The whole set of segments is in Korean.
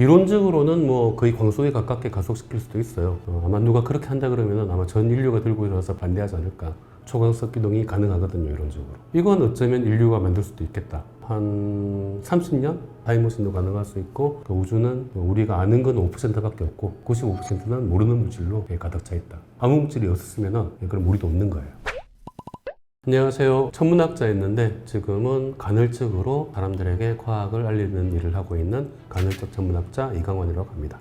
이론적으로는 뭐 거의 광속에 가깝게 가속시킬 수도 있어요. 어, 아마 누가 그렇게 한다 그러면은 아마 전 인류가 들고 일어나서 반대하지 않을까. 초광석 기동이 가능하거든요, 이론적으로. 이건 어쩌면 인류가 만들 수도 있겠다. 한 30년? 타임머신도 가능할 수 있고, 그 우주는 우리가 아는 건 5%밖에 없고, 95%는 모르는 물질로 가득 차 있다. 아무 물질이 없었으면은 그럼 우리도 없는 거예요. 안녕하세요. 천문학자였는데 지금은 간헐적으로 사람들에게 과학을 알리는 일을 하고 있는 간헐적 천문학자 이강원이라고 합니다.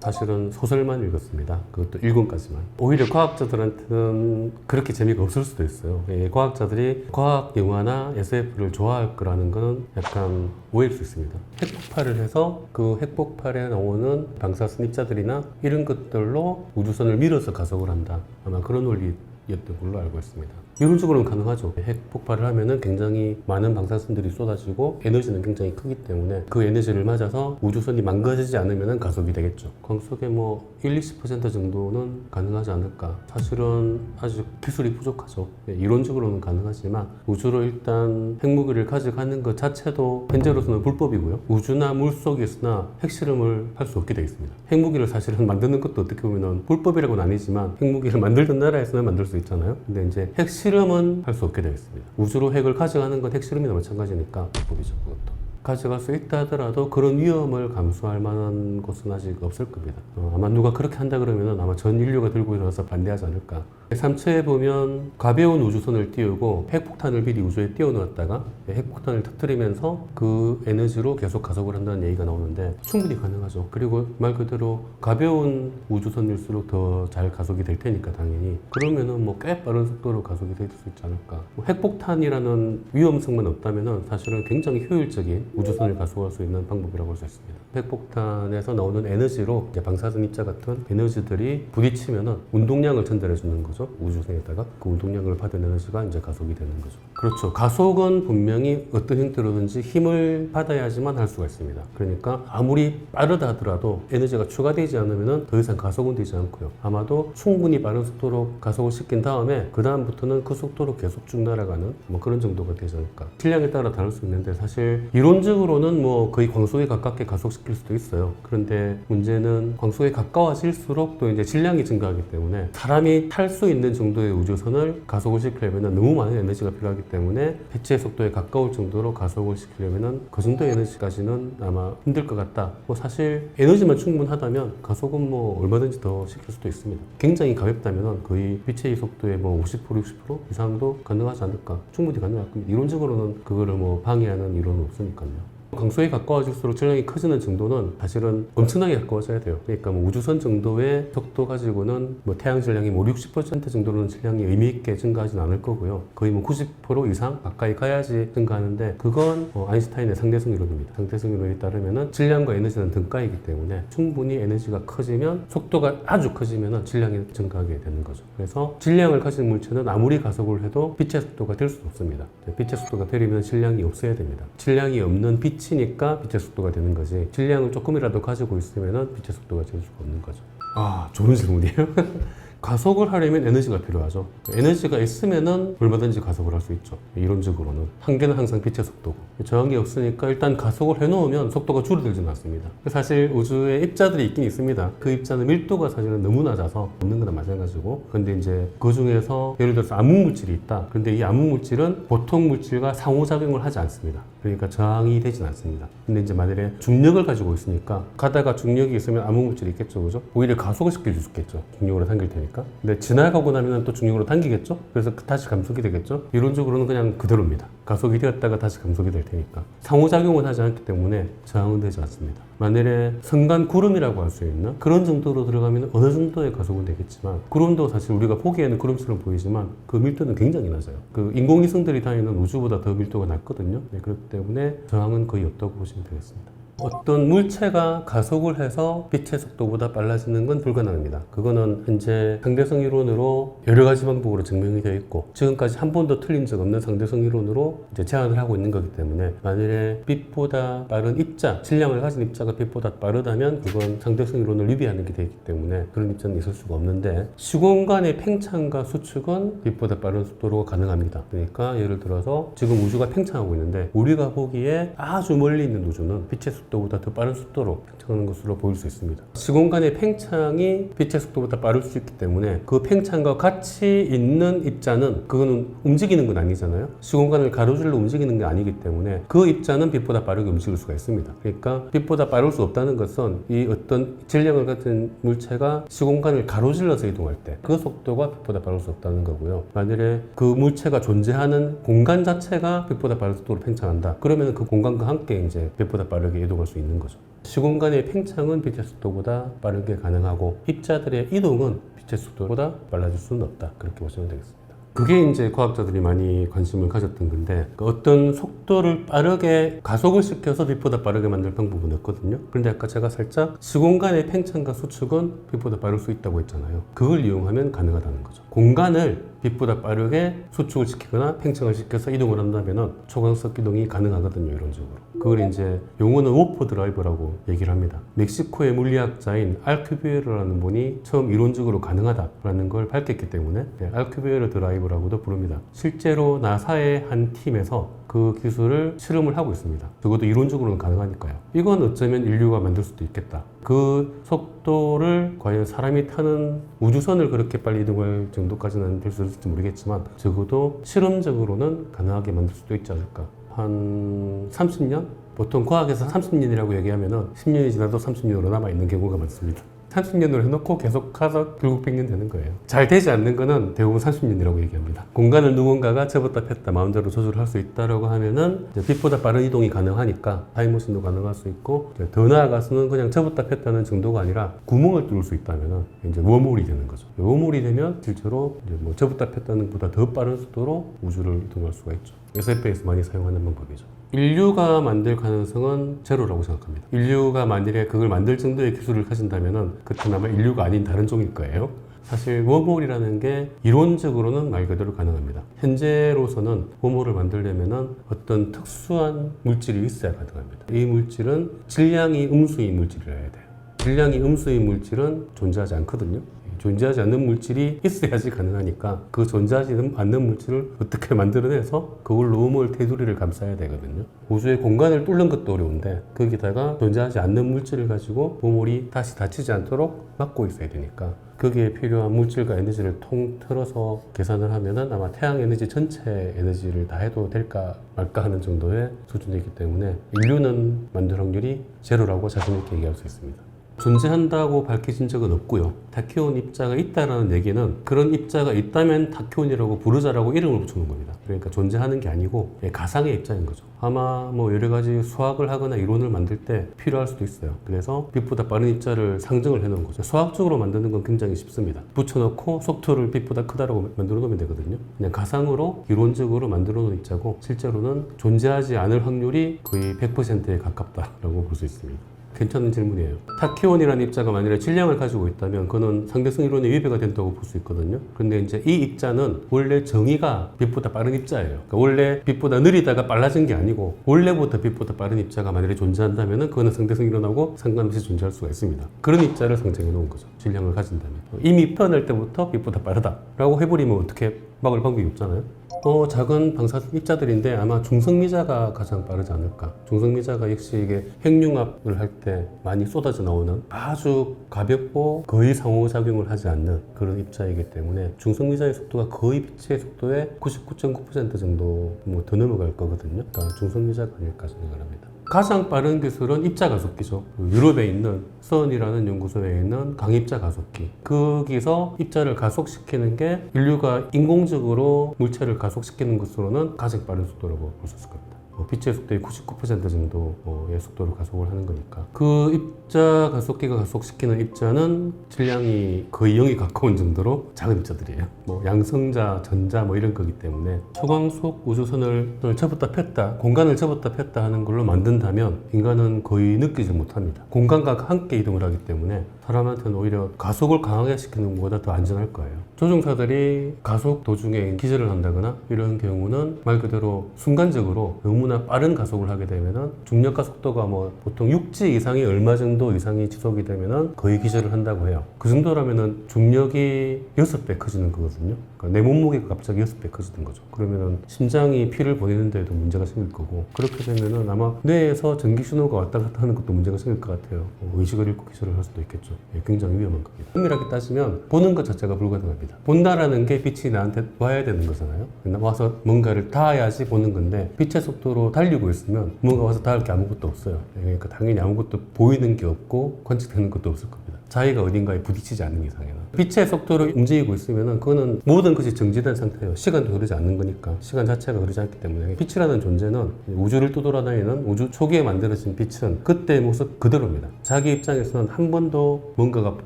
사실은 소설만 읽었습니다. 그것도 1권까지만. 오히려 과학자들한테는 그렇게 재미가 없을 수도 있어요. 예, 과학자들이 과학 영화나 SF를 좋아할 거라는 건 약간 오해일 수 있습니다. 핵폭발을 해서 그 핵폭발에 나오는 방사 선 입자들이나 이런 것들로 우주선을 밀어서 가속을 한다. 아마 그런 원리 였던 걸로 알고 있습니다. 이론적으로는 가능하죠. 핵 폭발을 하면은 굉장히 많은 방사선들이 쏟아지고 에너지는 굉장히 크기 때문에 그 에너지를 맞아서 우주선이 망가지지 않으면 가속이 되겠죠. 광속의 뭐 1, 20% 정도는 가능하지 않을까. 사실은 아직 기술이 부족하죠. 예, 이론적으로는 가능하지만 우주로 일단 핵무기를 가져가는 것 자체도 현재로서는 불법이고요. 우주나 물 속에서나 핵실험을 할 수 없게 되어 있습니다. 핵무기를 사실은 만드는 것도 어떻게 보면 불법이라고는 아니지만 핵무기를 만들던 나라에서는 만들 수 있잖아요. 근데 이제 핵실 험은 할 수 없게 되어 있습니다. 우주로 핵을 가져가는 건 핵실험이나 마찬가지니까 불법이죠. 그것도. 가져갈 수 있다 하더라도 그런 위험을 감수할 만한 곳은 아직 없을 겁니다. 어, 아마 누가 그렇게 한다 그러면 아마 전 인류가 들고 일어나서 반대하지 않을까. 3차에 보면 가벼운 우주선을 띄우고 핵폭탄을 미리 우주에 띄워놓았다가 핵폭탄을 터뜨리면서 그 에너지로 계속 가속을 한다는 얘기가 나오는데 충분히 가능하죠. 그리고 말 그대로 가벼운 우주선일수록 더 잘 가속이 될 테니까 당연히 그러면은 뭐 꽤 빠른 속도로 가속이 될 수 있지 않을까. 뭐 핵폭탄이라는 위험성만 없다면은 사실은 굉장히 효율적인 우주선을 가속할 수 있는 방법이라고 할 수 있습니다. 핵폭탄에서 나오는 에너지로 방사선 입자 같은 에너지들이 부딪히면은 운동량을 전달해 주는 거죠. 우주선에다가 그 운동량을 받은 에너지가 이제 가속이 되는 거죠. 그렇죠. 가속은 분명히 어떤 형태로든지 힘을 받아야지만 할 수가 있습니다. 그러니까 아무리 빠르다 하더라도 에너지가 추가되지 않으면은 더 이상 가속은 되지 않고요. 아마도 충분히 빠른 속도로 가속을 시킨 다음에 그 다음부터는 그 속도로 계속 쭉 날아가는 뭐 그런 정도가 되지 않을까. 질량에 따라 다를 수 있는데 사실 이론적으로는 뭐 거의 광속에 가깝게 가속시킬 수도 있어요. 그런데 문제는 광속에 가까워질수록 또 이제 질량이 증가하기 때문에 사람이 탈 수 있는 정도의 우주선을 가속을 시키려면 너무 많은 에너지가 필요하기 때문에 빛의 속도에 가까울 정도로 가속을 시키려면 그 정도의 에너지까지는 아마 힘들 것 같다. 뭐 사실 에너지만 충분하다면 가속은 뭐 얼마든지 더 시킬 수도 있습니다. 굉장히 가볍다면 거의 빛의 속도의 뭐 50% 60% 이상도 가능하지 않을까. 충분히 가능할 겁니다. 이론적으로는 그거를 뭐 방해하는 이론은 없으니까요. 강소에 가까워질수록 질량이 커지는 정도는 사실은 엄청나게 가까워져야 돼요. 그러니까 뭐 우주선 정도의 속도 가지고는 뭐 태양 질량이 뭐 60% 정도는 질량이 의미 있게 증가하진 않을 거고요. 거의 뭐 90% 이상 가까이 가야지 증가하는데 그건 어, 아인슈타인의 상대성 이론입니다. 상대성 이론에 따르면은 질량과 에너지는 등가이기 때문에 충분히 에너지가 커지면 속도가 아주 커지면은 질량이 증가하게 되는 거죠. 그래서 질량을 가진 물체는 아무리 가속을 해도 빛의 속도가 될 수 없습니다. 빛의 속도가 되려면 질량이 없어야 됩니다. 질량이 없는 빛 이니까 빛의 속도가 되는 거지. 질량을 조금이라도 가지고 있으면은 빛의 속도가 될 수가 없는 거죠. 아, 좋은 질문이에요. 가속을 하려면 에너지가 필요하죠. 에너지가 있으면은 얼마든지 가속을 할 수 있죠. 이론적으로는. 한계는 항상 빛의 속도고. 저항이 없으니까 일단 가속을 해놓으면 속도가 줄어들지는 않습니다. 사실 우주에 입자들이 있긴 있습니다. 그 입자는 밀도가 사실은 너무 낮아서 없는 거나 마찬가지고. 근데 이제 그 중에서 예를 들어서 암흑 물질이 있다. 근데 이 암흑 물질은 보통 물질과 상호작용을 하지 않습니다. 그러니까 저항이 되진 않습니다. 근데 이제 만약에 중력을 가지고 있으니까 가다가 중력이 있으면 암흑 물질이 있겠죠. 그죠? 오히려 가속을 시킬 수 있겠죠. 중력으로 당길 테니까. 근데 지나가고 나면 또 중력으로 당기겠죠? 그래서 다시 감속이 되겠죠? 이론적으로는 그냥 그대로입니다. 가속이 되었다가 다시 감속이 될 테니까. 상호작용은 하지 않기 때문에 저항은 되지 않습니다. 만일에 성간 구름이라고 할 수 있는 그런 정도로 들어가면 어느 정도의 가속은 되겠지만 구름도 사실 우리가 보기에는 구름처럼 보이지만 그 밀도는 굉장히 낮아요. 그 인공위성들이 다니는 우주보다 더 밀도가 낮거든요. 네, 그렇기 때문에 저항은 거의 없다고 보시면 되겠습니다. 어떤 물체가 가속을 해서 빛의 속도보다 빨라지는 건 불가능합니다. 그거는 현재 상대성 이론으로 여러 가지 방법으로 증명이 되어 있고 지금까지 한 번도 틀린 적 없는 상대성 이론으로 이제 제안을 하고 있는 거기 때문에 만일에 빛보다 빠른 입자, 질량을 가진 입자가 빛보다 빠르다면 그건 상대성 이론을 위배하는 게 되기 때문에 그런 입자는 있을 수가 없는데 시공간의 팽창과 수축은 빛보다 빠른 속도로 가능합니다. 그러니까 예를 들어서 지금 우주가 팽창하고 있는데 우리가 보기에 아주 멀리 있는 우주는 빛의 속도 보다 더 빠른 속도로 팽창하는 것으로 보일 수 있습니다. 시공간의 팽창이 빛의 속도보다 빠를 수 있기 때문에 그 팽창과 같이 있는 입자는 그거는 움직이는 건 아니잖아요. 시공간을 가로질러 움직이는 게 아니기 때문에 그 입자는 빛보다 빠르게 움직일 수가 있습니다. 그러니까 빛보다 빠를 수 없다는 것은 이 어떤 질량을 가진 물체가 시공간을 가로질러서 이동할 때 그 속도가 빛보다 빠를 수 없다는 거고요. 만일에 그 물체가 존재하는 공간 자체가 빛보다 빠른 속도로 팽창한다. 그러면 그 공간과 함께 이제 빛보다 빠르게 이동 할 수 있는 거죠. 시공간의 팽창은 빛의 속도보다 빠르게 가능하고 입자들의 이동은 빛의 속도보다 빨라질 수는 없다. 그렇게 보시면 되겠습니다. 그게 이제 과학자들이 많이 관심을 가졌던 건데 그 어떤 속도를 빠르게 가속을 시켜서 빛보다 빠르게 만들 방법은 없거든요. 그런데 아까 제가 살짝 시공간의 팽창과 수축은 빛보다 빠를 수 있다고 했잖아요. 그걸 이용하면 가능하다는 거죠. 공간을 빛보다 빠르게 수축을 시키거나 팽창을 시켜서 이동을 한다면 초광석 기동이 가능하거든요. 이론적으로. 그걸 이제 용어는 워프 드라이버라고 얘기를 합니다. 멕시코의 물리학자인 알큐비에르라는 분이 처음 이론적으로 가능하다라는 걸 밝혔기 때문에 네, 알큐비에르 드라이버라고도 부릅니다. 실제로 나사의 한 팀에서 그 기술을 실험을 하고 있습니다. 적어도 이론적으로는 가능하니까요. 이건 어쩌면 인류가 만들 수도 있겠다. 그 속도를 과연 사람이 타는 우주선을 그렇게 빨리 이동할 정도까지는 될 수 있을지 모르겠지만 적어도 실험적으로는 가능하게 만들 수도 있지 않을까. 한 30년? 보통 과학에서 30년이라고 얘기하면은 10년이 지나도 30년으로 남아있는 경우가 많습니다. 30년으로 해놓고 계속 가서 결국 100년 되는 거예요. 잘 되지 않는 거는 대부분 30년이라고 얘기합니다. 공간을 누군가가 접었다 폈다 마음대로 조절할 수 있다라고 하면은 빛보다 빠른 이동이 가능하니까 타임머신도 가능할 수 있고 더 나아가서는 그냥 접었다 폈다는 정도가 아니라 구멍을 뚫을 수 있다면은 이제 웜홀이 되는 거죠. 웜홀이 되면 실제로 이제 뭐 접었다 폈다는 것보다 더 빠른 속도로 우주를 이동할 수가 있죠. SF에서 많이 사용하는 방법이죠. 인류가 만들 가능성은 제로라고 생각합니다. 인류가 만일에 그걸 만들 정도의 기술을 가진다면은 그때는 아마 인류가 아닌 다른 종일 거예요. 사실 웜홀이라는 게 이론적으로는 말 그대로 가능합니다. 현재로서는 웜홀을 만들려면은 어떤 특수한 물질이 있어야 가능합니다. 이 물질은 질량이 음수인 물질이라야 돼요. 질량이 음수인 물질은 존재하지 않거든요. 존재하지 않는 물질이 있어야지 가능하니까 그 존재하지 않는 물질을 어떻게 만들어내서 그걸로 음을 테두리를 감싸야 되거든요. 우주의 공간을 뚫는 것도 어려운데 거기다가 존재하지 않는 물질을 가지고 보물이 다시 닫히지 않도록 막고 있어야 되니까 거기에 필요한 물질과 에너지를 통틀어서 계산을 하면은 아마 태양 에너지 전체 에너지를 다 해도 될까 말까 하는 정도의 수준이기 때문에 인류는 만들 확률이 제로라고 자신 있게 얘기할 수 있습니다. 존재한다고 밝혀진 적은 없고요. 타키온 입자가 있다라는 얘기는 그런 입자가 있다면 타키온이라고 부르자라고 이름을 붙여놓은 겁니다. 그러니까 존재하는 게 아니고 예, 가상의 입자인 거죠. 아마 뭐 여러 가지 수학을 하거나 이론을 만들 때 필요할 수도 있어요. 그래서 빛보다 빠른 입자를 상정을 해놓은 거죠. 수학적으로 만드는 건 굉장히 쉽습니다. 붙여놓고 속도를 빛보다 크다라고 만들어 놓으면 되거든요. 그냥 가상으로 이론적으로 만들어 놓은 입자고 실제로는 존재하지 않을 확률이 거의 100%에 가깝다라고 볼 수 있습니다. 괜찮은 질문이에요. 타키온이라는 입자가 만일에 질량을 가지고 있다면 그는 상대성 이론에 위배가 된다고 볼 수 있거든요. 그런데 이제 이 입자는 원래 정의가 빛보다 빠른 입자예요. 그러니까 원래 빛보다 느리다가 빨라진 게 아니고 원래부터 빛보다 빠른 입자가 만일에 존재한다면 그거는 상대성 이론하고 상관없이 존재할 수가 있습니다. 그런 입자를 상정해 놓은 거죠. 질량을 가진다면. 이미 태어날 때부터 빛보다 빠르다라고 해버리면 어떻게 막을 방법이 없잖아요. 어, 작은 방사 입자들인데 아마 중성미자가 가장 빠르지 않을까. 중성미자가 역시 이게 핵융합을 할 때 많이 쏟아져 나오는 아주 가볍고 거의 상호작용을 하지 않는 그런 입자이기 때문에 중성미자의 속도가 거의 빛의 속도의 99.9% 정도 뭐 더 넘어갈 거거든요. 그러니까 중성미자가 아닐까 생각을 합니다. 가장 빠른 기술은 입자 가속기죠. 유럽에 있는 선이라는 연구소에 있는 강입자 가속기. 거기서 입자를 가속시키는 게 인류가 인공적으로 물체를 가속시키는 것으로는 가장 빠른 속도라고 볼 수 있을 겁니다. 어, 빛의 속도의 99% 정도의 속도로 가속을 하는 거니까. 그 입자 가속기가 가속시키는 입자는 질량이 거의 0에 가까운 정도로 작은 입자들이에요. 뭐 양성자, 전자 뭐 이런 거기 때문에 초광속 우주선을 접었다 폈다 공간을 접었다 폈다 하는 걸로 만든다면 인간은 거의 느끼지 못합니다. 공간과 함께 이동을 하기 때문에 사람한테는 오히려 가속을 강하게 시키는 것보다 더 안전할 거예요. 조종사들이 가속 도중에 기절을 한다거나 이런 경우는 말 그대로 순간적으로 너무나 빠른 가속을 하게 되면은 중력 가 속도가 뭐 보통 6G 이상이 얼마 정도 이상이 지속이 되면은 거의 기절을 한다고 해요. 그 정도라면은 중력이 6배 커지는 거거든요. 그러니까 내 몸무게가 갑자기 6배 커지는 거죠. 그러면은 심장이 피를 보내는 데도 문제가 생길 거고 그렇게 되면은 아마 뇌에서 전기 신호가 왔다 갔다 하는 것도 문제가 생길 것 같아요. 어, 의식을 잃고 기절을 할 수도 있겠죠. 예, 굉장히 위험한 겁니다. 엄밀하게 따지면 보는 것 자체가 불가능합니다. 본다라는 게 빛이 나한테 와야 되는 거잖아요. 나 와서 뭔가를 닿아야지 보는 건데 빛의 속도로 달리고 있으면 뭔가 와서 닿을 게 아무것도 없어요. 예, 그러니까 당연히 아무것도 보이는 게 없고 관측되는 것도 없을 겁니다. 자기가 어딘가에 부딪히지 않는 이상에는 빛의 속도로 움직이고 있으면은 그거는 모든 것이 정지된 상태예요. 시간도 흐르지 않는 거니까 시간 자체가 흐르지 않기 때문에 빛이라는 존재는 우주를 떠돌아다니는 우주 초기에 만들어진 빛은 그때의 모습 그대로입니다. 자기 입장에서는 한 번도 뭔가가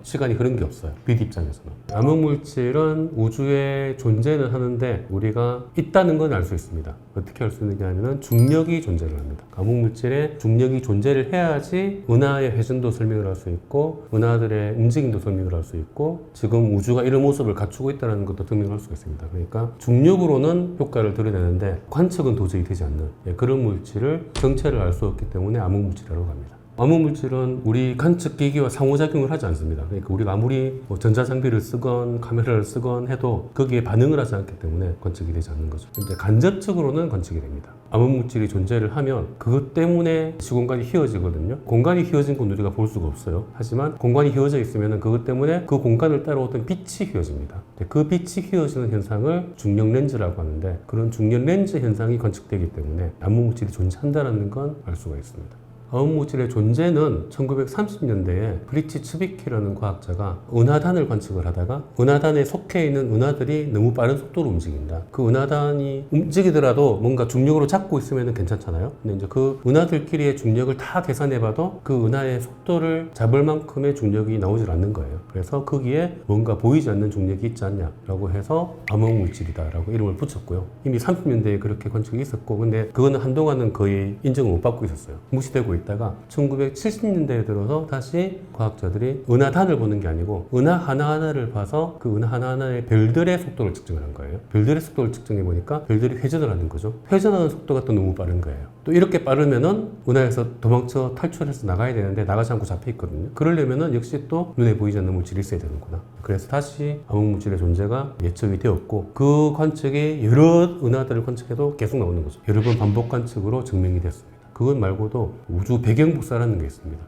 시간이 흐른 게 없어요. 빛 입장에서는 암흑 물질은 우주에 존재는 하는데 우리가 있다는 건 알 수 있습니다. 어떻게 알 수 있느냐 하면은 중력이 존재를 합니다. 암흑 물질에 중력이 존재를 해야지 은하의 회전도 설명을 할 수 있고 은하들의 움직임도 설명을 할 수 있고 지금 우주가 이런 모습을 갖추고 있다는 것도 증명할 수가 있습니다. 그러니까 중력으로는 효과를 드러내는데 관측은 도저히 되지 않는 예, 그런 물질을 정체를 알 수 없기 때문에 암흑 물질이라고 합니다. 암흑 물질은 우리 관측 기기와 상호작용을 하지 않습니다. 그러니까 우리가 아무리 뭐 전자장비를 쓰건 카메라를 쓰건 해도 거기에 반응을 하지 않기 때문에 관측이 되지 않는 거죠. 근데 간접적으로는 관측이 됩니다. 암흑 물질이 존재를 하면 그것 때문에 시공간이 휘어지거든요. 공간이 휘어진 건 우리가 볼 수가 없어요. 하지만 공간이 휘어져 있으면 그것 때문에 그 공간을 따라오던 빛이 휘어집니다. 그 빛이 휘어지는 현상을 중력 렌즈라고 하는데 그런 중력 렌즈 현상이 관측되기 때문에 암흑 물질이 존재한다는 건 알 수가 있습니다. 암흑물질의 존재는 1930년대에 브리치 츠비키라는 과학자가 은하단을 관측을 하다가 은하단에 속해 있는 은하들이 너무 빠른 속도로 움직인다. 그 은하단이 움직이더라도 뭔가 중력으로 잡고 있으면 괜찮잖아요. 근데 이제 그 은하들끼리의 중력을 다 계산해봐도 그 은하의 속도를 잡을 만큼의 중력이 나오질 않는 거예요. 그래서 거기에 뭔가 보이지 않는 중력이 있지 않냐라고 해서 암흑물질이다라고 이름을 붙였고요. 이미 30년대에 그렇게 관측이 있었고, 근데 그거는 한동안은 거의 인정을 못 받고 있었어요. 무시되고 있다가 1970년대에 들어서 다시 과학자들이 은하단을 보는 게 아니고 은하 하나하나를 봐서 그 은하 하나하나의 별들의 속도를 측정을 한 거예요. 별들의 속도를 측정해 보니까 별들이 회전을 하는 거죠. 회전하는 속도가 또 너무 빠른 거예요. 또 이렇게 빠르면은 은하에서 도망쳐 탈출해서 나가야 되는데 나가지 않고 잡혀 있거든요. 그러려면은 역시 또 눈에 보이지 않는 물질이 있어야 되는구나. 그래서 다시 암흑물질의 존재가 예측이 되었고 그 관측이 여러 은하들을 관측해도 계속 나오는 거죠. 여러 번 반복 관측으로 증명이 됐습니다. 그것 말고도 우주 배경 복사라는 게 있습니다.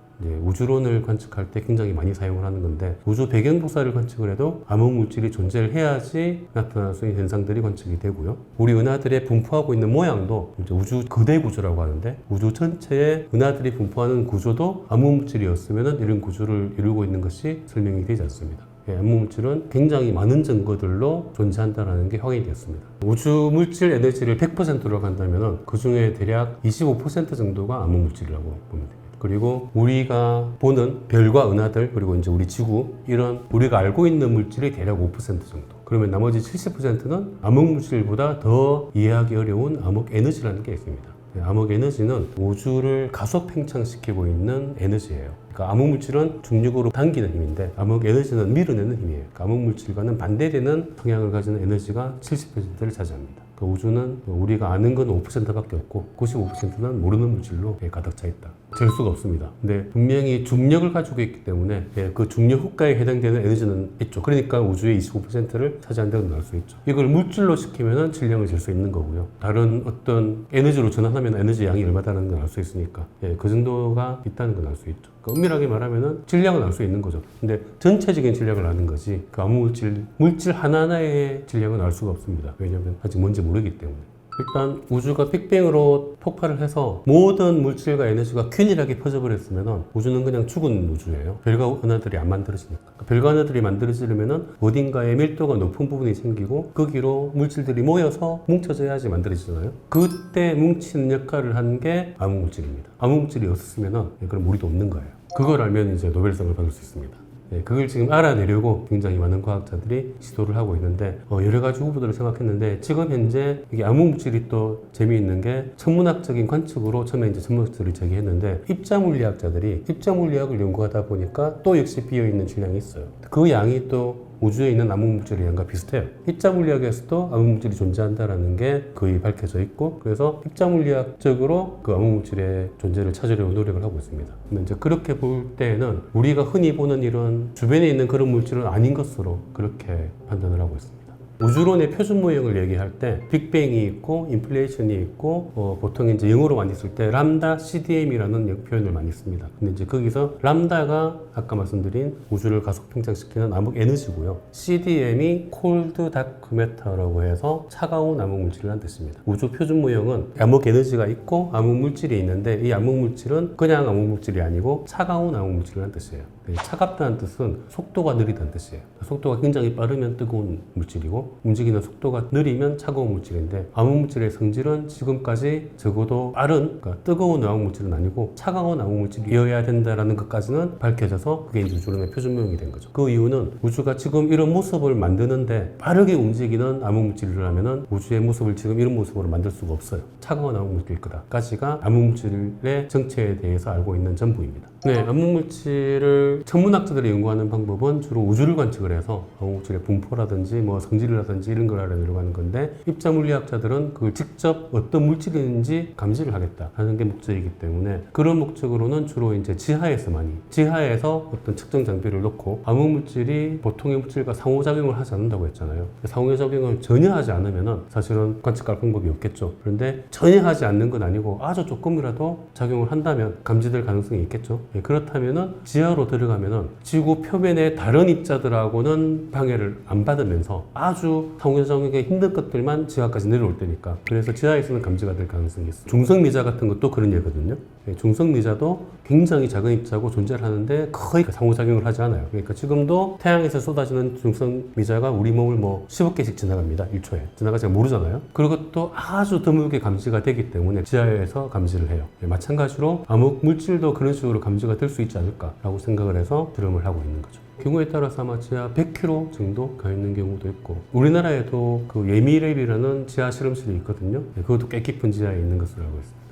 우주론을 관측할 때 굉장히 많이 사용을 하는 건데 우주 배경 복사를 관측을 해도 암흑 물질이 존재를 해야지 나타날 수 있는 현상들이 관측이 되고요. 우리 은하들의 분포하고 있는 모양도 우주 거대 구조라고 하는데 우주 전체에 은하들이 분포하는 구조도 암흑 물질이었으면 이런 구조를 이루고 있는 것이 설명이 되지 않습니다. 예, 암흑물질은 굉장히 많은 증거들로 존재한다는 게 확인이 되었습니다. 우주 물질 에너지를 100%로 간다면 그 중에 대략 25% 정도가 암흑물질이라고 보면 됩니다. 그리고 우리가 보는 별과 은하들 그리고 이제 우리 지구 이런 우리가 알고 있는 물질이 대략 5% 정도. 그러면 나머지 70%는 암흑 물질보다 더 이해하기 어려운 암흑 에너지라는 게 있습니다. 네, 암흑 에너지는 우주를 가속 팽창시키고 있는 에너지예요. 그러니까 암흑 물질은 중력으로 당기는 힘인데 암흑 에너지는 밀어내는 힘이에요. 그러니까 암흑 물질과는 반대되는 성향을 가지는 에너지가 70%를 차지합니다. 그 우주는 우리가 아는 건 5%밖에 없고 95%는 모르는 물질로 가득 차 있다. 될 수가 없습니다. 근데 분명히 중력을 가지고 있기 때문에 예, 그 중력 효과에 해당되는 에너지는 있죠. 그러니까 우주의 25%를 차지한다고 나올 수 있죠. 이걸 물질로 시키면 질량을 잴수 있는 거고요. 다른 어떤 에너지로 전환하면 에너지 양이 얼마다는 걸 알 수 있으니까 예, 그 정도가 있다는 걸 알 수 있죠. 그러니까 엄밀하게 말하면 질량은 알수 있는 거죠. 근데 전체적인 질량을 아는 거지 그 아무 물질 물질 하나하나의 질량은 알 수가 없습니다. 왜냐하면 아직 뭔지 모르기 때문에. 일단 우주가 빅뱅으로 폭발을 해서 모든 물질과 에너지가 균일하게 퍼져버렸으면 우주는 그냥 죽은 우주예요. 별과 은하들이 안 만들어지니까. 별과 은하들이 만들어지려면 어딘가에 밀도가 높은 부분이 생기고 거기로 물질들이 모여서 뭉쳐져야지 만들어지잖아요. 그때 뭉치는 역할을 한 게 암흑물질입니다. 암흑물질이 없었으면 그럼 우리도 없는 거예요. 그걸 알면 이제 노벨상을 받을 수 있습니다. 예, 그걸 지금 알아내려고 굉장히 많은 과학자들이 시도를 하고 있는데 어, 여러 가지 후보들을 생각했는데 지금 현재 이게 암흑물질이 또 재미있는 게 천문학적인 관측으로 처음에 이제 천문학자들이 제기했는데 입자물리학자들이 입자물리학을 연구하다 보니까 또 역시 비어 있는 질량이 있어요. 그 양이 또 우주에 있는 암흑물질의 양과 비슷해요. 입자 물리학에서도 암흑물질이 존재한다라는 게 거의 밝혀져 있고 그래서 입자 물리학적으로 그 암흑물질의 존재를 찾으려고 노력을 하고 있습니다. 근데 이제 그렇게 볼 때에는 우리가 흔히 보는 이런 주변에 있는 그런 물질은 아닌 것으로 그렇게 판단을 하고 있습니다. 우주론의 표준 모형을 얘기할 때 빅뱅이 있고 인플레이션이 있고 어, 보통 이제 영어로 많이 쓸 때 람다 CDM이라는 표현을 많이 씁니다. 근데 이제 거기서 람다가 아까 말씀드린 우주를 가속 팽창시키는 암흑 에너지고요. CDM이 콜드 다크 메터라고 해서 차가운 암흑 물질이라는 뜻입니다. 우주 표준 모형은 암흑 에너지가 있고 암흑 물질이 있는데 이 암흑 물질은 그냥 암흑 물질이 아니고 차가운 암흑 물질이라는 뜻이에요. 네, 차갑다는 뜻은 속도가 느리다는 뜻이에요. 속도가 굉장히 빠르면 뜨거운 물질이고 움직이는 속도가 느리면 차가운 물질인데 암흑 물질의 성질은 지금까지 적어도 빠른 그러니까 뜨거운 암흑 물질은 아니고 차가운 암흑 물질이어야 된다라는 것까지는 밝혀져서 그게 이제 우주론의 표준 모형이 된 거죠. 그 이유는 우주가 지금 이런 모습을 만드는데 빠르게 움직이는 암흑 물질이라면은 우주의 모습을 지금 이런 모습으로 만들 수가 없어요. 차가운 암흑 물질일 거다까지가 암흑 물질의 정체에 대해서 알고 있는 전부입니다. 네, 암흑 물질을 천문학자들이 연구하는 방법은 주로 우주를 관측을 해서 물질의 분포라든지 뭐 성질이라든지 이런 걸 알아내려고 하는 건데 입자 물리학자들은 그걸 직접 어떤 물질인지 감지를 하겠다 하는 게 목적이기 때문에 그런 목적으로는 주로 이제 지하에서 많이 지하에서 어떤 측정 장비를 놓고 암흑 물질이 보통의 물질과 상호작용을 하지 않는다고 했잖아요. 상호작용을 전혀 하지 않으면은 사실은 관측할 방법이 없겠죠. 그런데 전혀 하지 않는 건 아니고 아주 조금이라도 작용을 한다면 감지될 가능성이 있겠죠. 예, 그렇다면은 지하로 들 어가면은 지구 표면의 다른 입자들하고는 방해를 안 받으면서 아주 상호작용이 힘든 것들만 지하까지 내려올 때니까 그래서 지하에서는 감지가 될 가능성이 있어요. 중성미자 같은 것도 그런 예거든요. 예, 중성미자도 굉장히 작은 입자고 존재를 하는데 거의 상호작용을 하지 않아요. 그러니까 지금도 태양에서 쏟아지는 중성미자가 우리 몸을 뭐 10억 개씩 지나갑니다. 1초에. 지나가지 모르잖아요. 그것도 아주 드물게 감지가 되기 때문에 지하에서 감지를 해요. 예, 마찬가지로 암흑 물질도 그런 식으로 감지가 될 수 있지 않을까라고 생각을 해서 실험을 하고 있는 거죠. 경우에 따라서 아마 지하 100km 정도 가 있는 경우도 있고 우리나라에도 그 예미랩이라는 지하 실험실이 있거든요. 예, 그것도 꽤 깊은 지하에 있는 것으로 알고 있습니다.